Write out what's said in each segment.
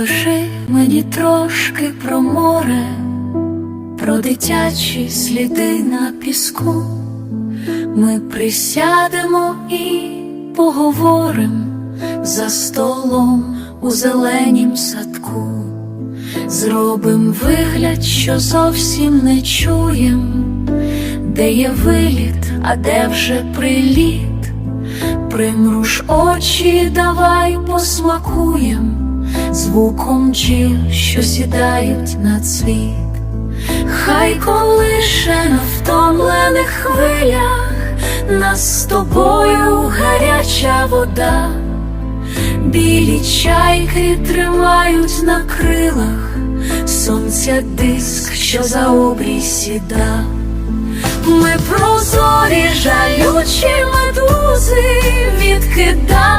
Розкажи мені трошки про море, про дитячі сліди на піску. Ми присядемо і поговорим за столом у зеленім садку. Зробим вигляд, що зовсім не чуєм, де є виліт, а де вже приліт. Примруж очі, давай посмакуєм звуком бджіл, що сідають на цвіт. Хай колише на втомлених хвилях нас з тобою гаряча вода, білі чайки тримають на крилах сонця диск, що за обрій сіда. Ми прозорі жалючі медузи, відкидатимем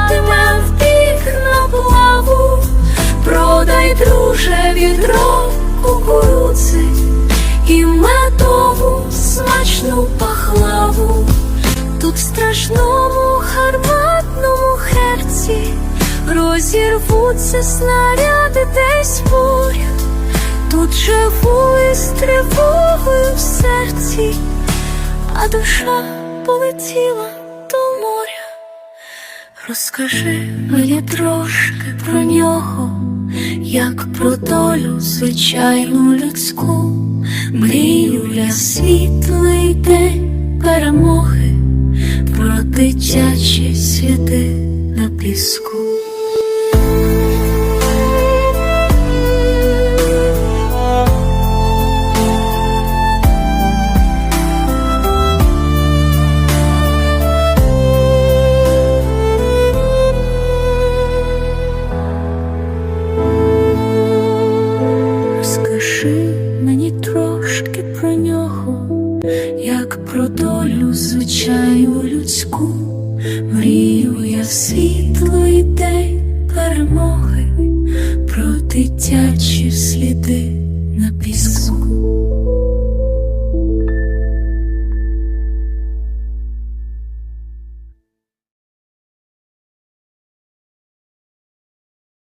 відро кукурудзи і медову смачну пахлаву. Тут в страшному гарматному херці розірвуться снаряди десь поряд. Тут живу із тривогою в серці, а душа полетіла до моря. Розкажи мені трошки про нього, як про долю звичайну людську, мрію для світлий день перемоги, про дитячі світи на піску. Звичайну людську, мрію я світлий день перемоги, про дитячі сліди